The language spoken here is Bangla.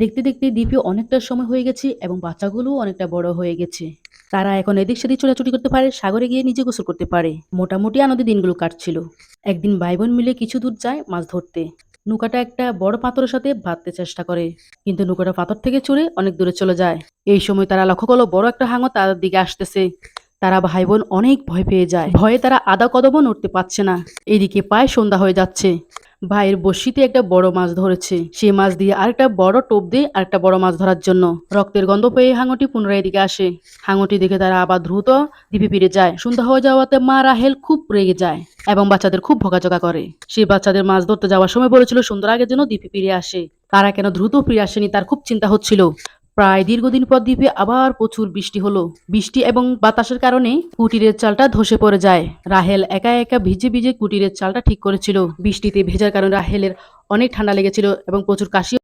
দেখতে দেখতে দ্বীপে অনেকটা সময় হয়ে গেছে এবং বাচ্চাগুলোও অনেকটা বড় হয়ে গেছে। তারা এখন এদিক সেদিক ছোটাছুটি করতে পারে, সাগরে গিয়ে নিজে গোসল করতে পারে। মোটামুটি আনন্দে দিনগুলো কাটছিল। একদিন ভাই বোন মিলে কিছু দূর যায় মাছ ধরতে। নৌকাটা একটা বড় পাথরের সাথে বাঁধতে চেষ্টা করে, কিন্তু নৌকাটা পাথর থেকে চড়ে অনেক দূরে চলে যায়। এই সময় তারা লক্ষ্য করল বড় একটা হাঙর তাদের দিকে আসতেছে। তারা ভাই বোন অনেক ভয় পেয়ে যায়। ভয়ে তারা আদা কদমও নড়তে পারছে না। এদিকে প্রায় সন্ধ্যা হয়ে যাচ্ছে। ভাইয়ের বড়শিতে একটা বড় মাছ ধরেছে। সেই মাছ দিয়ে আরেকটা বড় টোপ দিয়ে আরেকটা বড় মাছ ধরার জন্য। রক্তের গন্ধ পেয়ে হাঙটি পুনরায় এদিকে আসে। হাঙটি দেখে তারা আবার দ্রুত দ্বীপে ফিরে যায়। সন্ধ্যা হয়ে যাওয়াতে মা রাহেল খুব রেগে যায় এবং বাচ্চাদের খুব ভোগাচোকা করে। সে বাচ্চাদের মাছ ধরতে যাওয়ার সময় বলেছিল সন্ধ্যার আগে যেন দ্বীপে ফিরে আসে। তারা কেন দ্রুত ফিরে আসেনি তার খুব চিন্তা হচ্ছিল। প্রায় দীর্ঘদিন পর দ্বীপে আবার প্রচুর বৃষ্টি হলো। বৃষ্টি এবং বাতাসের কারণে কুটিরের চালটা ধসে পড়ে যায়। রাহেল একা একা ভিজে ভিজে কুটিরের চালটা ঠিক করেছিল। বৃষ্টিতে ভেজার কারণে রাহেলের অনেক ঠান্ডা লেগেছিল এবং প্রচুর কাশি